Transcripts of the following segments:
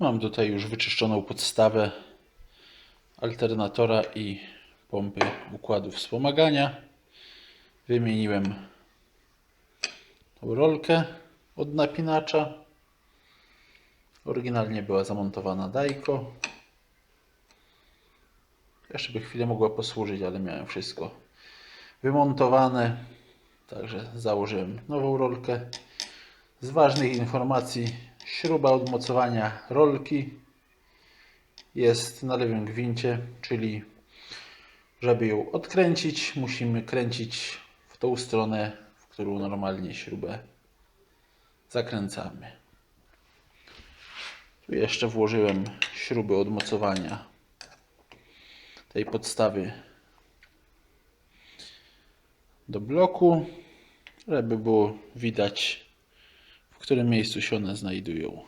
Mam tutaj już wyczyszczoną podstawę alternatora i pompy układu wspomagania. Wymieniłem tą rolkę od napinacza. Oryginalnie była zamontowana dajko. Jeszcze by chwilę mogła posłużyć, ale miałem wszystko wymontowane. Także założyłem nową rolkę. Z ważnych informacji śruba od mocowania rolki jest na lewym gwincie, czyli żeby ją odkręcić, musimy kręcić w tą stronę, w którą normalnie śrubę zakręcamy. Tu jeszcze włożyłem śruby od mocowania tej podstawy do bloku, żeby było widać, w którym miejscu się one znajdują.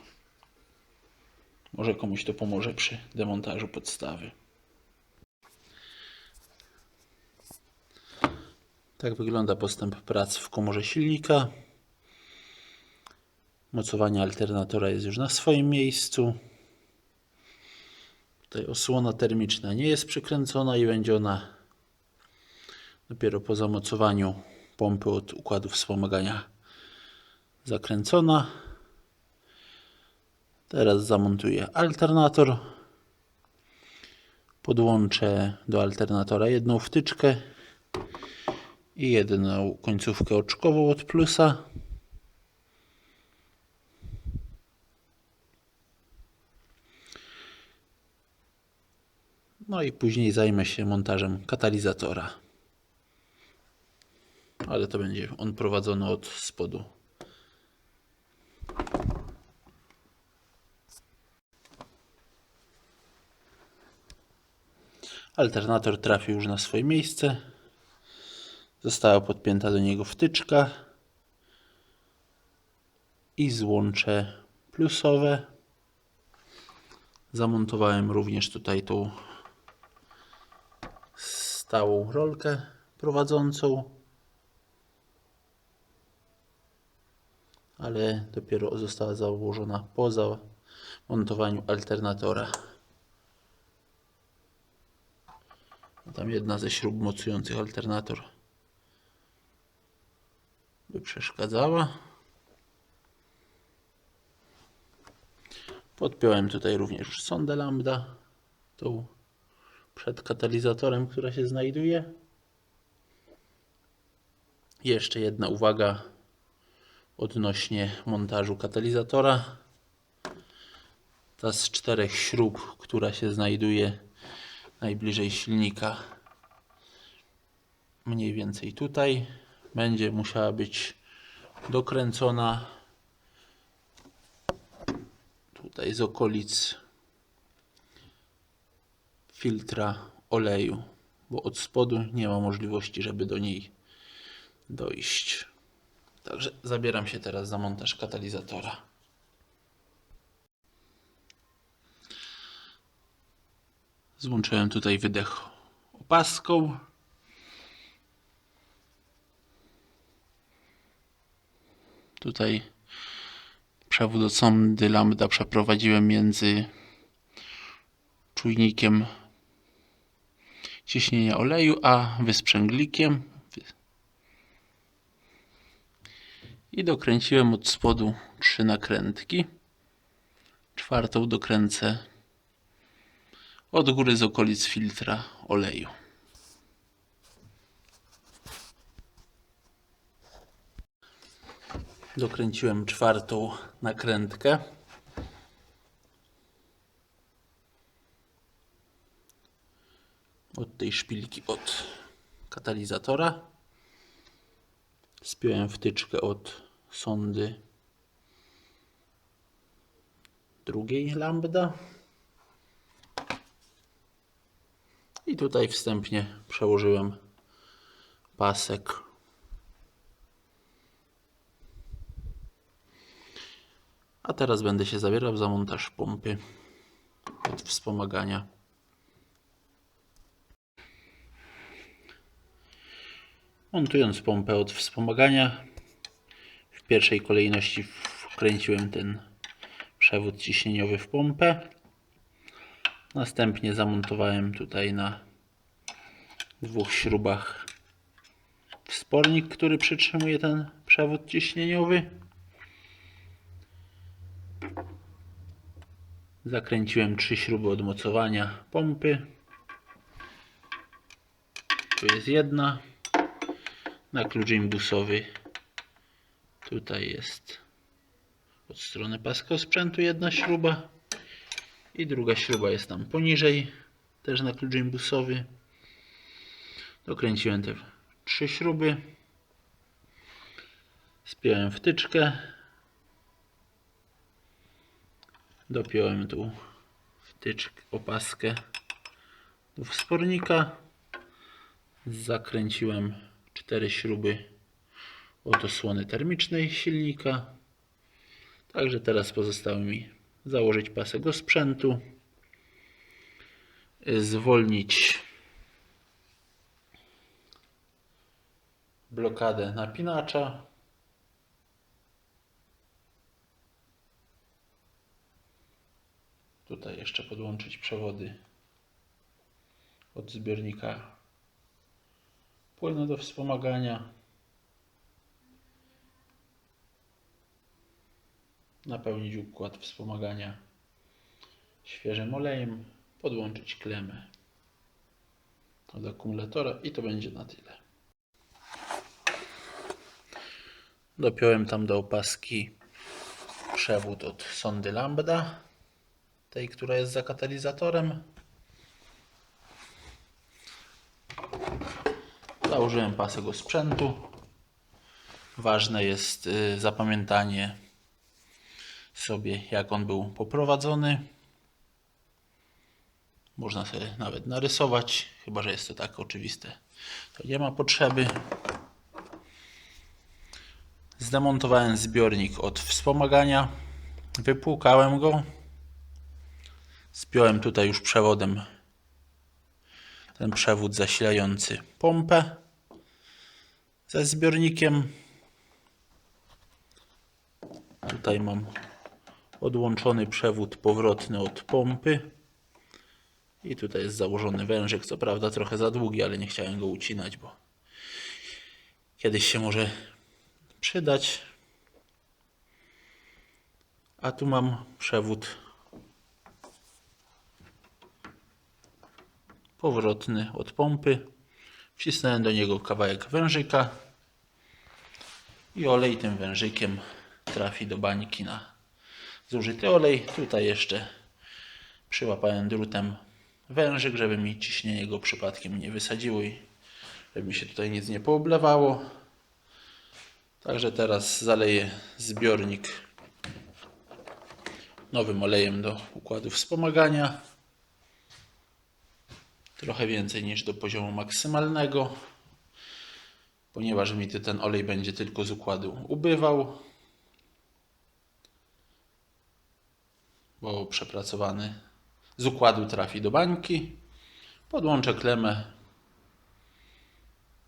Może komuś to pomoże przy demontażu podstawy. Tak wygląda postęp prac w komorze silnika. Mocowanie alternatora jest już na swoim miejscu. Tutaj osłona termiczna nie jest przykręcona i będzie ona dopiero po zamocowaniu pompy od układu wspomagania zakręcona. Teraz zamontuję alternator. Podłączę do alternatora jedną wtyczkę i jedną końcówkę oczkową od plusa. No i później zajmę się montażem katalizatora. Ale to będzie on prowadzony od spodu. Alternator trafił już na swoje miejsce. Została podpięta do niego wtyczka i złącze plusowe. Zamontowałem również tutaj tą stałą rolkę prowadzącą, ale dopiero została założona po zamontowaniu alternatora. Tam jedna ze śrub mocujących alternator by przeszkadzała. Podpiąłem tutaj również sondę lambda, tą przed katalizatorem, która się znajduje. Jeszcze jedna uwaga odnośnie montażu katalizatora. Ta z czterech śrub, która się znajduje najbliżej silnika, mniej więcej tutaj, będzie musiała być dokręcona tutaj z okolic filtra oleju, bo od spodu nie ma możliwości, żeby do niej dojść. Także zabieram się teraz za montaż katalizatora. Złączyłem tutaj wydech opaską. Tutaj przewód od sondy lambda przeprowadziłem między czujnikiem ciśnienia oleju a wysprzęglikiem i dokręciłem od spodu trzy nakrętki. Czwartą dokręcę od góry z okolic filtra oleju. Dokręciłem czwartą nakrętkę. Od tej szpilki od katalizatora. Spiąłem wtyczkę od sondy drugiej lambda. I tutaj wstępnie przełożyłem pasek. A teraz będę się zabierał za montaż pompy od wspomagania. Montując pompę od wspomagania, w pierwszej kolejności wkręciłem ten przewód ciśnieniowy w pompę. Następnie zamontowałem tutaj na dwóch śrubach wspornik, który przytrzymuje ten przewód ciśnieniowy. Zakręciłem trzy śruby od mocowania pompy. Tu jest jedna. Na klucz imbusowy tutaj jest od strony paska sprzętu jedna śruba i druga śruba jest tam poniżej, też na klucz imbusowy. Dokręciłem te trzy śruby. Spiąłem wtyczkę. Dopiąłem tu wtyczkę, opaskę do wspornika. Zakręciłem cztery śruby od osłony termicznej silnika. Także teraz pozostało mi założyć pasek do sprzętu, zwolnić blokadę napinacza. Tutaj jeszcze podłączyć przewody od zbiornika płynu do wspomagania. Napełnić układ wspomagania świeżym olejem, podłączyć klemę od akumulatora i to będzie na tyle. Dopiąłem tam do opaski przewód od sondy Lambda, tej, która jest za katalizatorem. Założyłem pasek do sprzętu. Ważne jest y, zapamiętanie sobie, jak on był poprowadzony. Można sobie nawet narysować, chyba że jest to tak oczywiste. To nie ma potrzeby. Zdemontowałem zbiornik od wspomagania. Wypłukałem go. Spiąłem tutaj już przewodem ten przewód zasilający pompę ze zbiornikiem. Tutaj mam odłączony przewód powrotny od pompy. I tutaj jest założony wężyk, co prawda trochę za długi, ale nie chciałem go ucinać, bo kiedyś się może przydać. A tu mam przewód powrotny od pompy. Wcisnąłem do niego kawałek wężyka i olej tym wężykiem trafi do bańki na zużyty olej. Tutaj jeszcze przyłapałem drutem wężyk, żeby mi ciśnienie go przypadkiem nie wysadziło i żeby mi się tutaj nic nie pooblewało. Także teraz zaleję zbiornik nowym olejem do układu wspomagania. Trochę więcej niż do poziomu maksymalnego, ponieważ mi ten olej będzie tylko z układu ubywał. Bo przepracowany z układu trafi do bańki. Podłączę klemę.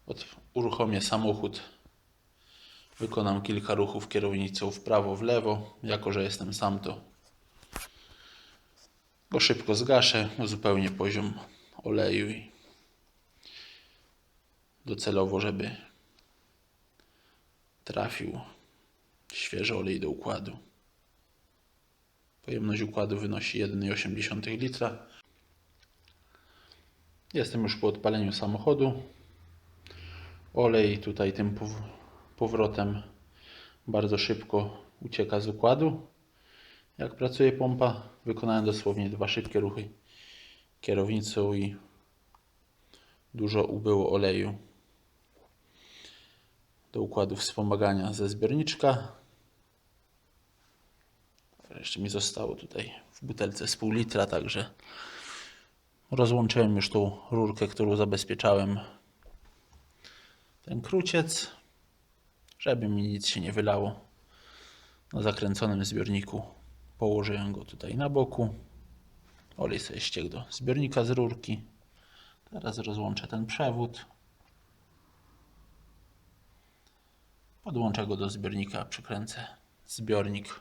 Od, uruchomię samochód. Wykonam kilka ruchów kierownicą w prawo, w lewo. Jako, że jestem sam, to go szybko zgaszę, uzupełnię poziom oleju i docelowo, żeby trafił świeży olej do układu. Pojemność układu wynosi 1,8 litra. Jestem już po odpaleniu samochodu. Olej tutaj tym pow- powrotem bardzo szybko ucieka z układu. Jak pracuje pompa, wykonałem dosłownie dwa szybkie ruchy kierownicą i dużo ubyło oleju do układu wspomagania ze zbiorniczka. Jeszcze mi zostało tutaj w butelce z pół litra, także rozłączyłem już tą rurkę, którą zabezpieczałem ten kruciec, żeby mi nic się nie wylało. Na zakręconym zbiorniku położyłem go tutaj na boku. Olej sobie ściekł do zbiornika z rurki. Teraz rozłączę ten przewód. Podłączę go do zbiornika, przykręcę zbiornik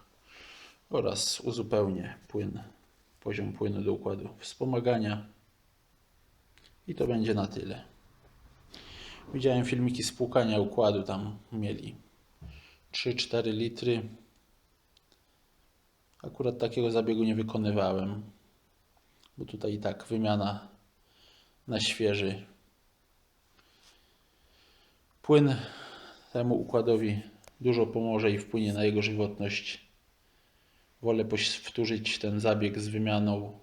oraz uzupełnię płyn, poziom płynu do układu wspomagania. I to będzie na tyle. Widziałem filmiki spłukania układu, tam mieli 3-4 litry. Akurat takiego zabiegu nie wykonywałem, bo tutaj i tak wymiana na świeży płyn temu układowi dużo pomoże i wpłynie na jego żywotność. Wolę powtórzyć ten zabieg z wymianą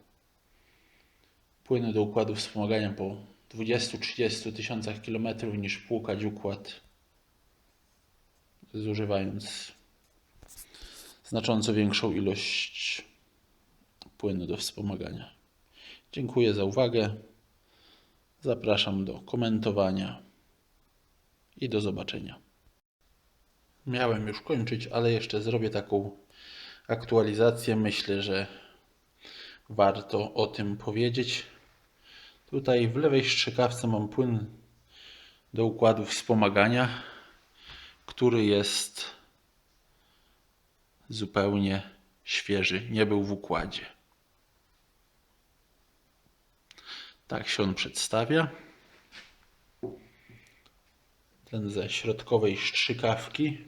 płynu do układu wspomagania po 20-30 tysiącach kilometrów niż płukać układ zużywając znacząco większą ilość płynu do wspomagania. Dziękuję za uwagę. Zapraszam do komentowania i do zobaczenia. Miałem już kończyć, ale jeszcze zrobię taką aktualizację. Myślę, że warto o tym powiedzieć. Tutaj w lewej strzykawce mam płyn do układu wspomagania, który jest zupełnie świeży, nie był w układzie. Tak się on przedstawia. Ten ze środkowej strzykawki.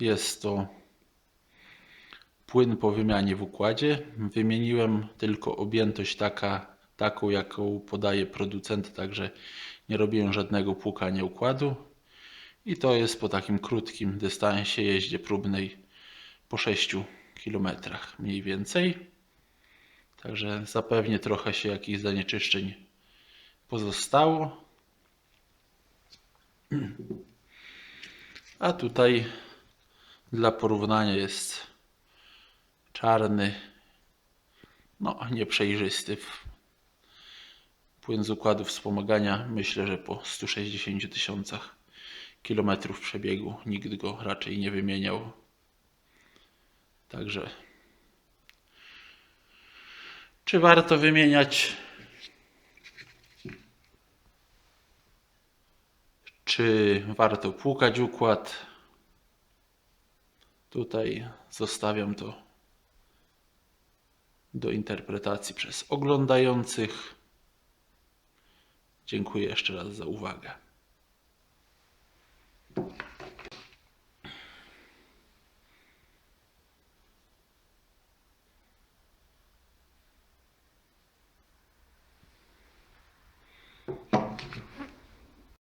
Jest to płyn po wymianie w układzie. Wymieniłem tylko objętość taka, taką, jaką podaje producent, także nie robiłem żadnego płukania układu. I to jest po takim krótkim dystansie jeździe próbnej po 6 km mniej więcej. Także zapewnie trochę się jakichś zanieczyszczeń pozostało. A tutaj dla porównania jest czarny, no nieprzejrzysty płyn z układu wspomagania. Myślę, że po 160 tysiącach kilometrów przebiegu nikt go raczej nie wymieniał. Także czy warto wymieniać? Czy warto płukać układ? Tutaj zostawiam to do interpretacji przez oglądających. Dziękuję jeszcze raz za uwagę.